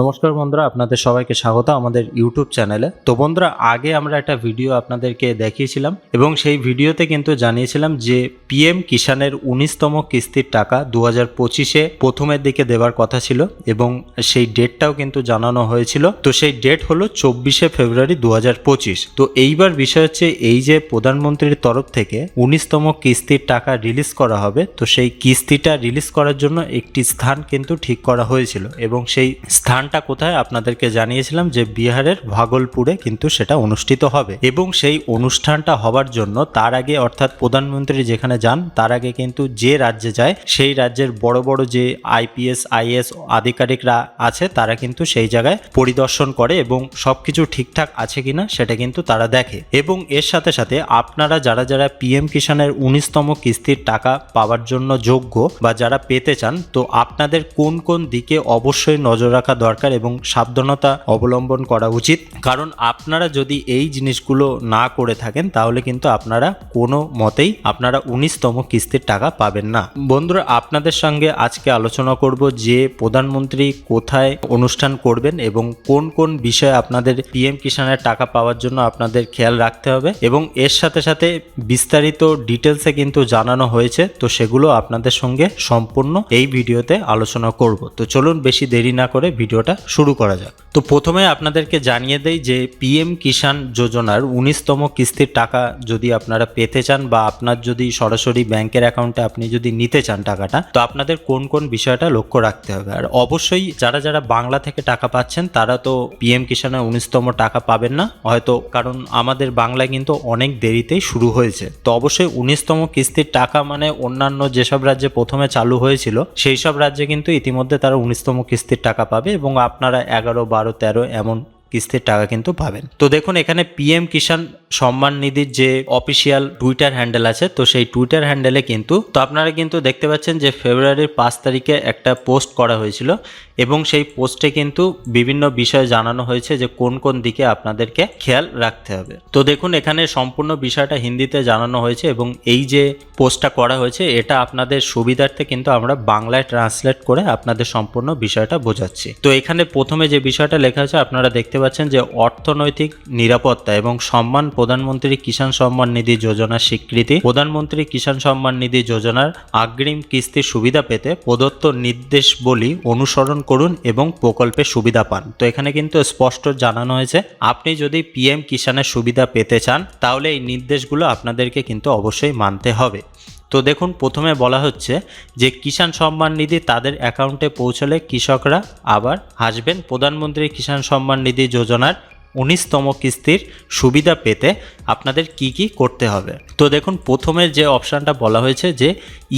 নমস্কার বন্ধুরা, আপনাদের সবাইকে স্বাগত আমাদের ইউটিউব চ্যানেলে। তো বন্ধুরা, আগে আমরা একটা ভিডিও আপনাদেরকে দেখিয়েছিলাম এবং সেই ভিডিওতে কিন্তু জানিয়েছিলাম যে পিএম কিষানের উনিশতম কিস্তির টাকা দু হাজার পঁচিশে প্রথমের দিকে দেওয়ার কথা ছিল এবং সেই ডেটটাও কিন্তু জানানো হয়েছিল। তো সেই ডেট হলো চব্বিশে ফেব্রুয়ারি দু হাজার পঁচিশ। তো এইবার বিষয় হচ্ছে এই যে প্রধানমন্ত্রীর তরফ থেকে উনিশতম কিস্তির টাকা রিলিজ করা হবে, তো সেই কিস্তিটা রিলিজ করার জন্য একটি স্থান কিন্তু ঠিক করা হয়েছিল এবং সেই স্থানটা কোথায় আপনাদেরকে জানিয়েছিলাম যে বিহারের ভাগলপুরে কিন্তু সেটা অনুষ্ঠিত হবে। এবং সেই অনুষ্ঠানটা হবার জন্য তার আগে অর্থাৎ প্রধানমন্ত্রী যেখানে যান, তার আগে কিন্তু যে রাজ্যে যায়, সেই রাজ্যের বড় বড় যে আইপিএস আইএস আধিকারিকরা আছে, তারা কিন্তু সেই জায়গায় পরিদর্শন করে এবং সবকিছু ঠিকঠাক আছে কিনা সেটা কিন্তু তারা দেখে। এবং এর সাথে সাথে আপনারা যারা যারা পিএম কিষানের উনিশতম কিস্তির টাকা পাওয়ার জন্য যোগ্য বা যারা পেতে চান, তো আপনাদের কোন কোন দিকে অবশ্যই নজর রাখা দরকার এবং সাবধানতা অবলম্বন করা উচিত। কারণ আপনারা যদি এই জিনিসগুলো না করে থাকেন, তাহলে কিন্তু আপনারা কোনো মতেই আপনারা উনিশতম কিস্তির টাকা পাবেন না। বন্ধুরা, আপনাদের সঙ্গে আজকে আলোচনা করব যে প্রধানমন্ত্রী কোথায় অনুষ্ঠান করবেন এবং কোন কোন বিষয়ে আপনাদের পিএম কিষানের টাকা পাওয়ার জন্য আপনাদের খেয়াল রাখতে হবে এবং এর সাথে সাথে বিস্তারিত ডিটেলসে কিন্তু জানানো হয়েছে, তো সেগুলো আপনাদের সঙ্গে সম্পূর্ণ এই ভিডিওতে আলোচনা করব। তো চলুন বেশি দেরি না করে ভিডিওটা শুরু করা যাক। তো প্রথমে আপনাদেরকে জানিয়ে দেই যে পিএম কিষাণ যোজনার উনিশতম কিস্তির টাকা যদি আপনারা পেতে চান বা আপনার যদি সরাসরি ব্যাংকের অ্যাকাউন্টে আপনি যদি নিতে চান টাকাটা, তো আপনাদের কোন কোন বিষয়টা লক্ষ্য রাখতে হবে? আর অবশ্যই যারা যারা বাংলা থেকে টাকা পাচ্ছেন, তারা তো পিএম কিষাণের উনিশতম টাকা পাবেন না। হয়তো কারণ আমাদের বাংলায় কিন্তু অনেক দেরিতেই শুরু হয়েছে। তো অবশ্যই উনিশতম কিস্তির টাকা মানে অন্যান্য যেসব রাজ্যে প্রথমে চালু হয়েছিল সেই সব রাজ্যে কিন্তু ইতিমধ্যে তারা উনিশতম কিস্তির টাকা পাবে এবং আপনারা এগারো বারো তেরো এমন কিস্তির টাকা কিন্তু পাবেন। তো দেখুন, এখানে পিএম কিষাণ সম্মান নিধির যে অফিসিয়াল টুইটার হ্যান্ডেল আছে, তো সেই টুইটার হ্যান্ডেলে কিন্তু, তো আপনারা কিন্তু দেখতে পাচ্ছেন যে ফেব্রুয়ারির পাঁচ তারিখে একটা পোস্ট করা হয়েছিল এবং সেই পোস্টে কিন্তু বিভিন্ন বিষয় জানানো হয়েছে যে কোন কোন দিকে আপনাদেরকে খেয়াল রাখতে হবে। তো দেখুন, এখানে সম্পূর্ণ বিষয়টা হিন্দিতে জানানো হয়েছে এবং এই যে পোস্টটা করা হয়েছে, এটা আপনাদের সুবিধার্থে কিন্তু আমরা বাংলায় ট্রান্সলেট করে আপনাদের সম্পূর্ণ বিষয়টা বোঝাচ্ছি। তো এখানে প্রথমে যে বিষয়টা লেখা আছে, আপনারা দেখতে পাচ্ছেন যে অর্থনৈতিক নিরাপত্তা এবং সম্মান প্রধানমন্ত্রী কিষাণ সম্মান নিধি যোজনার স্বীকৃতি। প্রধানমন্ত্রী কিষাণ সম্মান নিধি যোজনার আগ্রিম কিস্তির সুবিধা পেতে প্রদত্ত নির্দেশ বলি অনুসরণ করুন এবং প্রকল্পে সুবিধা পান। তো এখানে কিন্তু স্পষ্ট জানানো হয়েছে, আপনি যদি পিএম কিষাণের সুবিধা পেতে চান, তাহলে এই নির্দেশগুলো আপনাদেরকে কিন্তু অবশ্যই মানতে হবে। তো দেখুন, প্রথমে বলা হচ্ছে যে কিষাণ সম্মান নিধি তাদের অ্যাকাউন্টে পৌঁছলে কৃষকরা আবার হাসবেন প্রধানমন্ত্রী কিষাণ সম্মান নিধি যোজনার উনিশতম কিস্তির সুবিধা পেতে আপনাদের কি কি করতে হবে? তো দেখুন, প্রথমে যে অপশানটা বলা হয়েছে যে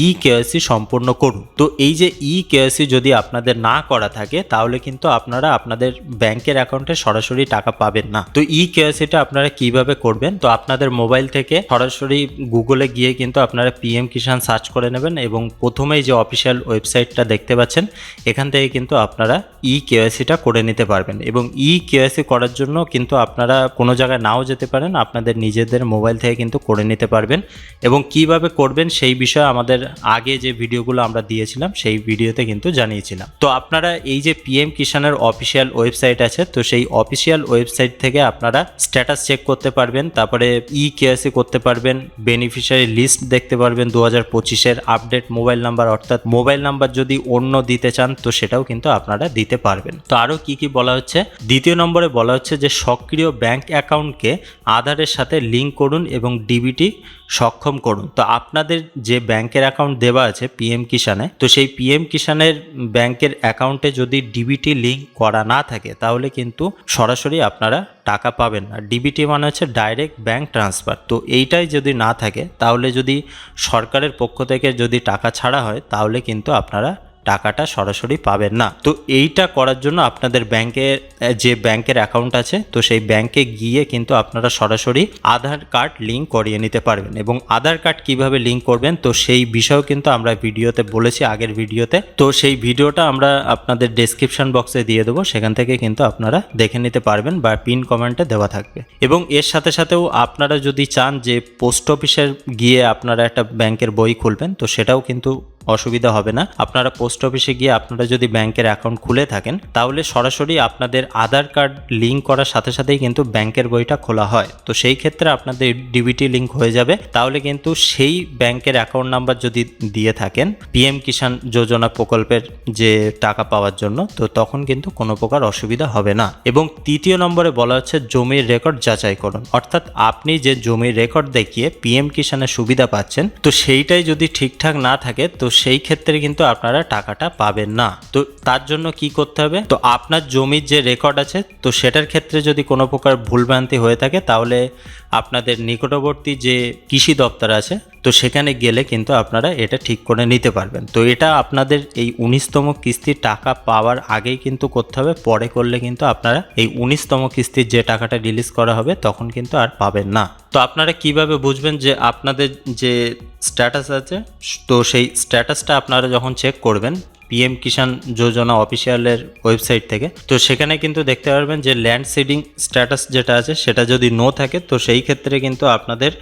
ই কেওয়াইসি সম্পূর্ণ করুন। তো এই যে ই কেওয়াইসি যদি আপনাদের না করা থাকে, তাহলে কিন্তু আপনারা আপনাদের ব্যাংকের অ্যাকাউন্টে সরাসরি টাকা পাবেন না। তো ই কেওয়াইসিটা আপনারা কীভাবে করবেন? তো আপনাদের মোবাইল থেকে সরাসরি গুগলে গিয়ে কিন্তু আপনারা পিএম কিষাণ সার্চ করে নেবেন এবং প্রথমেই যে অফিসিয়াল ওয়েবসাইটটা দেখতে পাচ্ছেন, এখান থেকে কিন্তু আপনারা ই কেওয়াইসিটা করে নিতে পারবেন। এবং ই কেওয়াইসি করার জন্য কিন্তু আপনারা কোনো জায়গায় নাও যেতে পারেন, আপনাদের নিজেদের মোবাইল থেকে কিন্তু করে নিতে পারবেন এবং কীভাবে করবেন সেই বিষয়ে আমাদের আগে যে ভিডিওগুলো আমরা দিয়েছিলাম, সেই ভিডিওতে কিন্তু জানিয়েছিলাম। তো আপনারা এই যে পিএম কিষানের অফিসিয়াল ওয়েবসাইট আছে, তো সেই অফিসিয়াল ওয়েবসাইট থেকে আপনারা স্ট্যাটাস চেক করতে পারবেন, তারপরে ই কেএসি করতে পারবেন, বেনিফিশিয়ারি লিস্ট দেখতে পারবেন দু হাজার পঁচিশের আপডেট মোবাইল নাম্বার, অর্থাৎ মোবাইল নাম্বার যদি অন্য দিতে চান, তো সেটাও কিন্তু আপনারা দিতে পারবেন। তো আরও কি কি বলা হচ্ছে? দ্বিতীয় নম্বরে বলা হচ্ছে যে সক্রিয় ব্যাংক অ্যাকাউন্টকে আধারের সাথে লিঙ্ক করুন এবং ডিবিটি সক্ষম করুন। তো আপনাদের যে ব্যাংকের অ্যাকাউন্ট দেওয়া আছে পিএম কিষানে তো সেই পিএম কিষানের ব্যাংকের অ্যাকাউন্টে যদি ডিবিটি লিঙ্ক করা না থাকে, তাহলে কিন্তু সরাসরি আপনারা টাকা পাবেন না। ডিবিটি মানে হচ্ছে ডাইরেক্ট ব্যাংক ট্রান্সফার তো এইটাই যদি না থাকে, তাহলে যদি সরকারের পক্ষ থেকে যদি টাকা ছাড়া হয়, তাহলে কিন্তু আপনারা টাকাটা সরাসরি পাবেন না। তো এইটা করার জন্য আপনাদের ব্যাংকের যে ব্যাংকের অ্যাকাউন্ট আছে, তো সেই ব্যাংকে গিয়ে কিন্তু আপনারা সরাসরি আধার কার্ড লিঙ্ক করিয়ে নিতে পারবেন এবং আধার কার্ড কীভাবে লিঙ্ক করবেন, তো সেই বিষয়েও কিন্তু আমরা ভিডিওতে বলেছি আগের ভিডিওতে। তো সেই ভিডিওটা আমরা আপনাদের ডেসক্রিপশন বক্সে দিয়ে দেবো, সেখান থেকে কিন্তু আপনারা দেখে নিতে পারবেন বা পিন কমেন্টে দেওয়া থাকবে। এবং এর সাথে সাথেও আপনারা যদি চান যে পোস্ট অফিসের গিয়ে আপনারা একটা ব্যাংকের বই খুলবেন, তো সেটাও কিন্তু অসুবিধা হবে না। আপনারা পোস্ট অফিসে গিয়ে আপনারা যদি ব্যাংকের অ্যাকাউন্ট খুলে থাকেন, তাহলে সরাসরি আপনাদের আধার কার্ড লিঙ্ক করার সাথে সাথেই কিন্তু ব্যাংকের বইটা খোলা হয়। তো সেই ক্ষেত্রে আপনাদের ডিবিটি লিঙ্ক হয়ে যাবে। তাহলে কিন্তু সেই ব্যাংকের অ্যাকাউন্ট নাম্বার যদি দিয়ে থাকেন, পিএম কিষাণ যোজনা প্রকল্পের যে টাকা পাওয়ার জন্য, তো তখন কিন্তু কোনো প্রকার অসুবিধা হবে না। এবং তৃতীয় নম্বরে বলা হচ্ছে জমির রেকর্ড যাচাই করুন। অর্থাৎ আপনি যে জমির রেকর্ড দেখিয়ে পিএম কিষাণের সুবিধা পাচ্ছেন, তো সেইটাই যদি ঠিকঠাক না থাকে, তো সেই ক্ষেত্রে কিন্তু আপনারা টাকাটা পাবেন না। তো তার জন্য কি করতে হবে? তো আপনার জমির যে রেকর্ড আছে, তো সেটার ক্ষেত্রে যদি কোনো প্রকার ভুলভ্রান্তি হয়ে থাকে, তাহলে আপনাদের নিকটবর্তী যে কৃষি দপ্তর আছে, তো সেখানে গেলে কিন্তু আপনারা এটা ঠিক করে নিতে পারবেন। তো এটা আপনাদের এই উনিশতম কিস্তির টাকা পাওয়ার আগেই কিন্তু করতে হবে, পরে করলে কিন্তু আপনারা এই উনিশতম কিস্তির যে টাকাটা রিলিজ করা হবে, তখন কিন্তু আর পাবেন না। তো আপনারা কীভাবে বুঝবেন যে আপনাদের যে স্ট্যাটাস আছে, তো সেই স্ট্যাটাসটা আপনারা যখন চেক করবেন পিএম কিষাণ যোজনা অফিসিয়ালের ওয়েবসাইট থেকে। তো সেখানে কিন্তু দেখতে পারবেন যে ল্যান্ড সিডিং স্ট্যাটাস যেটা আছে, সেটা যদি নো থাকে, তো সেই ক্ষেত্রে কিন্তু আপনাদের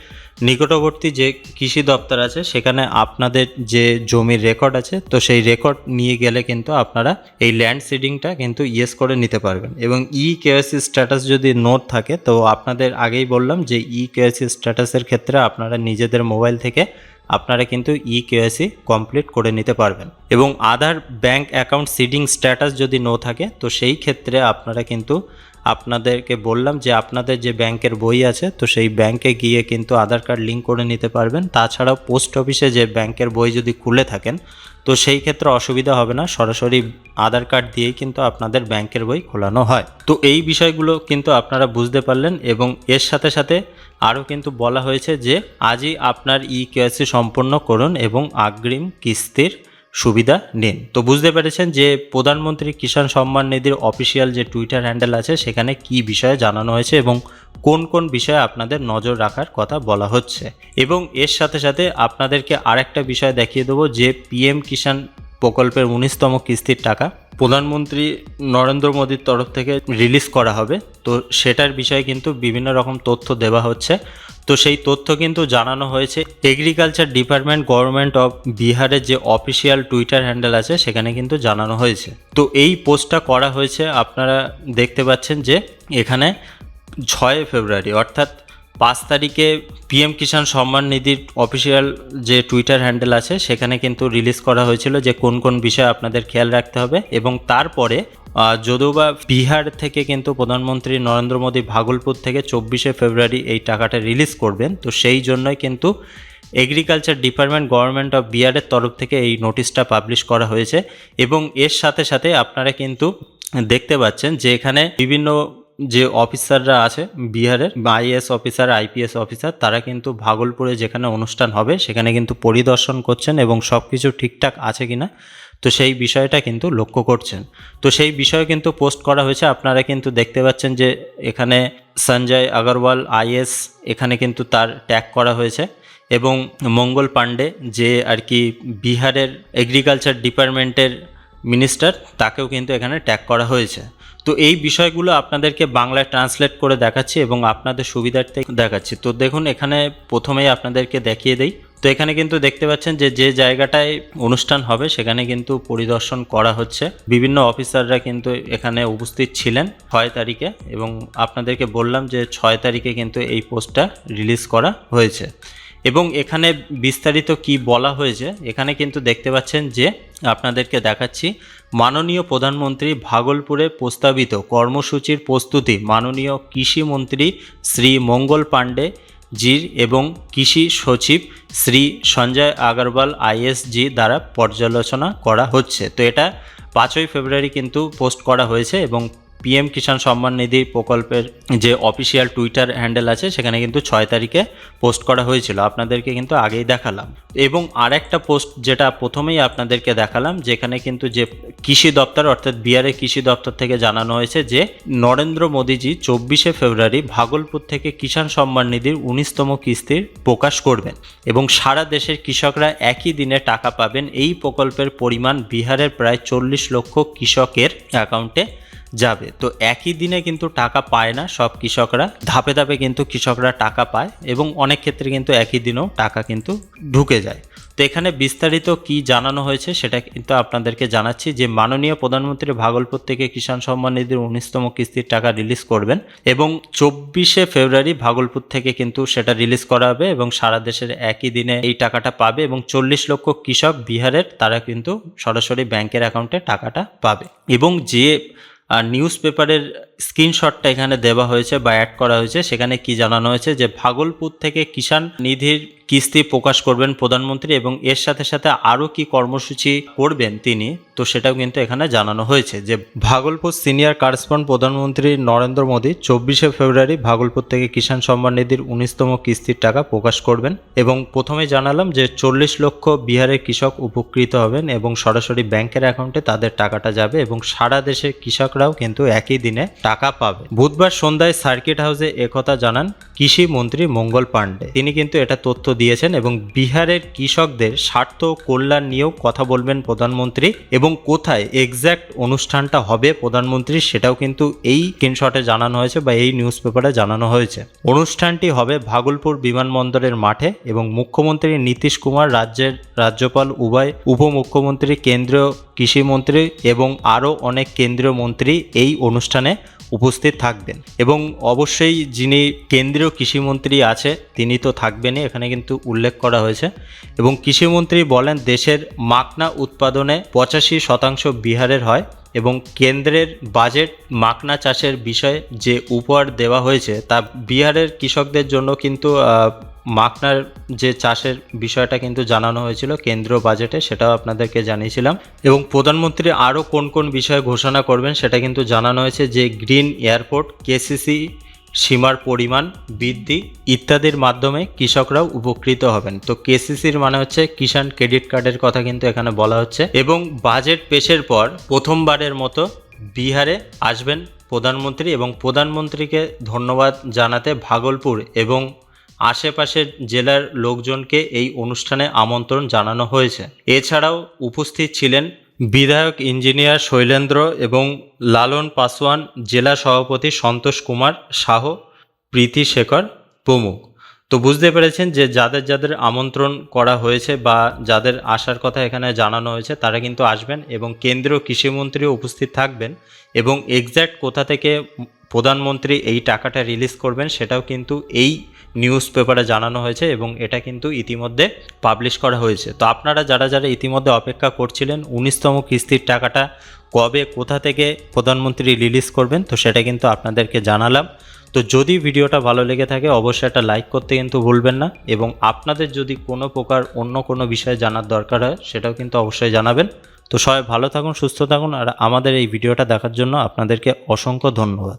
নিকটবর্তী যে কৃষি দপ্তর আছে, সেখানে আপনাদের যে জমির রেকর্ড আছে, তো সেই রেকর্ড নিয়ে গেলে কিন্তু আপনারা এই ল্যান্ড সিডিংটা কিন্তু ইয়েস করে নিতে পারবেন। এবং ই কেওয়াইসি স্ট্যাটাস যদি নোট থাকে, তো আপনাদের আগেই বললাম যে ই কেওয়াইসি স্ট্যাটাসের ক্ষেত্রে আপনারা নিজেদের মোবাইল থেকে আপনারা কিন্তু ই কেওয়াইসি কমপ্লিট করে নিতে পারবেন। এবং Aadhaar bank account seeding status যদি নো থাকে, তো সেই ক্ষেত্রে আপনারা কিন্তু আপনাদেরকে বললাম যে আপনাদের যে ব্যাংকের বই আছে, তো সেই ব্যাংকে গিয়ে কিন্তু আধার কার্ড লিঙ্ক করে নিতে পারবেন। তাছাড়াও পোস্ট অফিসে যে ব্যাংকের বই যদি খুলে থাকেন তো সেই ক্ষেত্রে অসুবিধা হবে না, সরাসরি আধার কার্ড দিয়েই কিন্তু আপনাদের ব্যাংকের বই খোলানো হয়। তো এই বিষয়গুলো কিন্তু আপনারা বুঝতে পারলেন এবং এর সাথে সাথে আরও কিন্তু বলা হয়েছে যে, আজই আপনার ই কেওয়াইসি সম্পন্ন করুন এবং আগ্রিম কিস্তির সুবিধা নিন। তো বুঝতে পেরেছেন যে প্রধানমন্ত্রী কিষাণ সম্মান নিধির অফিসিয়াল যে টুইটার হ্যান্ডেল আছে, সেখানে কি বিষয়ে জানানো হয়েছে এবং কোন কোন বিষয়ে আপনাদের নজর রাখার কথা বলা হচ্ছে। এবং এর সাথে সাথে আপনাদেরকে আরেকটা বিষয় দেখিয়ে দেবো যে পিএম কিষাণ প্রকল্পের উনিশতম কিস্তির টাকা প্রধানমন্ত্রী নরেন্দ্র মোদীর তরফ থেকে রিলিজ করা হবে। তো সেটার বিষয়ে কিন্তু বিভিন্ন রকম তথ্য দেওয়া হচ্ছে। তো সেই তথ্য কিন্তু জানানো হয়েছে। এগ্রিকালচার ডিপার্টমেন্ট গভর্নমেন্ট অফ বিহারের যে অফিসিয়াল টুইটার হ্যান্ডেল আছে, সেখানে কিন্তু জানানো হয়েছে। তো এই পোস্টটা করা হয়েছে, আপনারা দেখতে পাচ্ছেন যে এখানে ছয় ফেব্রুয়ারি, অর্থাৎ পাঁচ তারিখে পিএম কিষাণ সম্মান নিধির অফিসিয়াল যে টুইটার হ্যান্ডেল আছে সেখানে কিন্তু রিলিজ করা হয়েছিল যে কোন কোন বিষয়ে আপনাদের খেয়াল রাখতে হবে এবং তারপরে আহ, যদিও বা বিহার থেকে কিন্তু প্রধানমন্ত্রী নরেন্দ্র মোদী ভাগলপুর থেকে চব্বিশে ফেব্রুয়ারি এই টাকাটা রিলিজ করবেন। তো সেই জন্যই কিন্তু এগ্রিকালচার ডিপার্টমেন্ট গভর্নমেন্ট অফ বিহারের তরফ থেকে এই নোটিশটা পাবলিশ করা হয়েছে এবং এর সাথে সাথে আপনারা কিন্তু দেখতে পাচ্ছেন যে এখানে বিভিন্ন যে অফিসাররা আছে বিহারের আইএস অফিসার, আইপিএস অফিসার, তারা কিন্তু ভাগলপুরে যেখানে অনুষ্ঠান হবে, সেখানে কিন্তু পরিদর্শন করছেন এবং সব কিছু ঠিকঠাক আছে কিনা, তো সেই বিষয়টা কিন্তু লক্ষ্য করছেন। তো সেই বিষয়ে কিন্তু পোস্ট করা হয়েছে। আপনারা কিন্তু দেখতে পাচ্ছেন যে এখানে সঞ্জয় আগরওয়াল আইএস এখানে কিন্তু তার ট্যাগ করা হয়েছে এবং মঙ্গল পাণ্ডে যে আর কি বিহারের এগ্রিকালচার ডিপার্টমেন্টের মিনিস্টার তাকেও কিন্তু এখানে ট্যাগ করা হয়েছে। তো এই বিষয়গুলো আপনাদেরকে বাংলায় ট্রান্সলেট করে দেখাচ্ছি এবং আপনাদের সুবিধার্থে দেখাচ্ছি। তো দেখুন, এখানে প্রথমেই আপনাদেরকে দেখিয়ে দেই। তো এখানে কিন্তু দেখতে পাচ্ছেন যে যে জায়গাটায় অনুষ্ঠান হবে, সেখানে কিন্তু পরিদর্শন করা হচ্ছে। বিভিন্ন অফিসাররা কিন্তু এখানে উপস্থিত ছিলেন ছয় তারিখে এবং আপনাদেরকে বললাম যে, ছয় তারিখে কিন্তু এই পোস্টটা রিলিজ করা হয়েছে। এবং এখানে বিস্তারিত কি বলা হয়েছে, এখানে কিন্তু দেখতে পাচ্ছেন যে আপনাদেরকে দেখাচ্ছি। মাননীয় প্রধানমন্ত্রী ভাগলপুরে প্রস্তাবিত কর্মসূচির প্রস্তুতি। মাননীয় কৃষিমন্ত্রী শ্রী মঙ্গল পাণ্ডে জির এবং কৃষি সচিব শ্রী সঞ্জয় আগরওয়াল আইএসজি দ্বারা পর্যালোচনা করা হচ্ছে। তো এটা পাঁচই ফেব্রুয়ারি কিন্তু পোস্ট করা হয়েছে এবং পিএম কিষাণ সম্মান নিধি প্রকল্পের যে অফিসিয়াল টুইটার হ্যান্ডেল আছে, সেখানে কিন্তু ছয় তারিখে পোস্ট করা হয়েছিল। আপনাদেরকে কিন্তু আগেই দেখালাম। এবং আরেকটা পোস্ট যেটা প্রথমেই আপনাদেরকে দেখালাম, যেখানে কিন্তু যে কৃষি দপ্তর, অর্থাৎ বিহারের কৃষি দপ্তর থেকে জানানো হয়েছে যে, নরেন্দ্র মোদীজি চব্বিশে ফেব্রুয়ারি ভাগলপুর থেকে কিষাণ সম্মান নিধির উনিশতম কিস্তির প্রকাশ করবেন এবং সারা দেশের কৃষকরা একই দিনে টাকা পাবেন। এই প্রকল্পের পরিমাণ বিহারের প্রায় চল্লিশ লক্ষ কৃষকের অ্যাকাউন্টে যাবে। তো একই দিনে কিন্তু টাকা পায় না সব কৃষকরা। ধাপে ধাপে কিন্তু কৃষকরা টাকা পায় এবং অনেক ক্ষেত্রে কিন্তু একই দিনেও টাকা কিন্তু ঢুকে যায়। তো এখানে বিস্তারিত কি জানানো হয়েছে সেটা কিন্তু আপনাদেরকে জানাচ্ছি যে মাননীয় প্রধানমন্ত্রী ভাগলপুর থেকে কিষাণ সম্মান নিধির উনিশতম কিস্তির টাকা রিলিজ করবেন এবং চব্বিশে ফেব্রুয়ারি ভাগলপুর থেকে কিন্তু সেটা রিলিজ করা হবে এবং সারা দেশের একই দিনে এই টাকাটা পাবে এবং চল্লিশ লক্ষ কৃষক বিহারের তারা কিন্তু সরাসরি ব্যাংকের অ্যাকাউন্টে টাকাটা পাবে। এবং যে নিউজ পেপারের স্ক্রিনশটটা এখানে দেওয়া হয়েছে বা অ্যাড করা হয়েছে। সেখানে কি জানানো হয়েছে যে, ভাগলপুর থেকে কিষাণ নিধির কিস্তি প্রকাশ করবেন প্রধানমন্ত্রী এবং এর সাথে সাথে আরও কি কর্মসূচি করবেন তিনি, তো সেটাও কিন্তু এখানে জানানো হয়েছে যে ভাগলপুর সিনিয়র কারেসপন্ড প্রধানমন্ত্রী নরেন্দ্র মোদী চব্বিশে ফেব্রুয়ারি ভাগলপুর থেকে কিষাণ সম্মান নিধির উনিশতম কিস্তির টাকা প্রকাশ করবেন এবং প্রথমে জানালাম যে চল্লিশ লক্ষ বিহারের কৃষক উপকৃত হবেন এবং সরাসরি ব্যাংকের অ্যাকাউন্টে তাদের টাকাটা যাবে এবং সারা দেশের কৃষকরাও কিন্তু একই দিনে টাকা পাবে। বুধবার সন্ধ্যায় সার্কিট হাউসে একথা জানান কৃষি মন্ত্রী মঙ্গল পাণ্ডে। তিনি কিন্তু এটা তথ্য দিয়েছেন এবং বিহারের কৃষকদের স্বার্থ কল্যাণ নিয়েও কথা বলবেন প্রধানমন্ত্রী এবং কোথায় এক্স্যাক্ট অনুষ্ঠানটা হবে প্রধানমন্ত্রী সেটাও কিন্তু এই স্ক্রিনশটে জানানো হয়েছে বা এই নিউজ পেপারে জানানো হয়েছে। অনুষ্ঠানটি হবে ভাগলপুর বিমানবন্দরের মাঠে এবং মুখ্যমন্ত্রী নীতিশ কুমার, রাজ্যের রাজ্যপাল উভয় উপমুখ্যমন্ত্রী, কেন্দ্রীয় কৃষিমন্ত্রী এবং আরও অনেক কেন্দ্রীয় মন্ত্রী এই অনুষ্ঠানে উপস্থিত থাকবেন। এবং অবশ্যই যিনি কেন্দ্রীয় কৃষিমন্ত্রী আছে, তিনি তো থাকবেনই, এখানে কিন্তু উল্লেখ করা হয়েছে। এবং কৃষিমন্ত্রী বলেন, দেশের মাকনা উৎপাদনে পঁচাশি শতাংশ বিহারের হয় এবং কেন্দ্রের বাজেট মাকনা চাষের বিষয়ে যে উপহার দেওয়া হয়েছে, তা বিহারের কৃষকদের জন্য কিন্তু মাকনার যে চাষের বিষয়টা কিন্তু জানানো হয়েছিল কেন্দ্রীয় বাজেটে, সেটাও আপনাদেরকে জানিয়েছিলাম। এবং প্রধানমন্ত্রী আরও কোন কোন বিষয়ে ঘোষণা করবেন, সেটা কিন্তু জানানো হয়েছে যে গ্রিন এয়ারপোর্ট, কেসিসি, সীমার পরিমাণ বৃদ্ধি ইত্যাদির মাধ্যমে কৃষকরাও উপকৃত হবেন। তো কেসিসির মানে হচ্ছে কিষাণ ক্রেডিট কার্ডের কথা কিন্তু এখানে বলা হচ্ছে। এবং বাজেট পেশের পর প্রথমবারের মতো বিহারে আসবেন প্রধানমন্ত্রী। এবং প্রধানমন্ত্রীকে ধন্যবাদ জানাতে ভাগলপুর এবং আশেপাশের জেলার লোকজনকে এই অনুষ্ঠানে আমন্ত্রণ জানানো হয়েছে। এছাড়াও উপস্থিত ছিলেন বিধায়ক ইঞ্জিনিয়ার শৈলেন্দ্র এবং লালন পাসওয়ান জেলা সভাপতি সন্তোষ কুমার শাহ, প্রীতি শেখর প্রমুখ। তো বুঝতে পেরেছেন যে যাদের যাদের আমন্ত্রণ করা হয়েছে বা যাদের আসার কথা এখানে জানানো হয়েছে, তারা কিন্তু আসবেন এবং কেন্দ্রীয় কৃষিমন্ত্রীও উপস্থিত থাকবেন এবং এক্স্যাক্ট কোথা থেকে প্রধানমন্ত্রী এই টাকাটা রিলিজ করবেন সেটাও কিন্তু এই নিউজ পেপারে জানানো হয়েছে এবং এটা কিন্তু ইতিমধ্যে পাবলিশ করা হয়েছে। তো আপনারা যারা যারা ইতিমধ্যে অপেক্ষা করছিলেন, উনিশতম কিস্তির টাকাটা কবে, কোথা থেকে প্রধানমন্ত্রী রিলিজ করবেন, তো সেটা কিন্তু আপনাদেরকে জানালাম। তো যদি ভিডিওটা ভালো লেগে থাকে, অবশ্যই একটা লাইক করতে কিন্তু ভুলবেন না এবং আপনাদের যদি কোনো প্রকার অন্য কোনো বিষয়ে জানার দরকার হয়, সেটাও কিন্তু অবশ্যই জানাবেন। তো সবাই ভালো থাকুন, সুস্থ থাকুন, আর আমাদের এই ভিডিওটা দেখার জন্য আপনাদেরকে অসংখ্য ধন্যবাদ।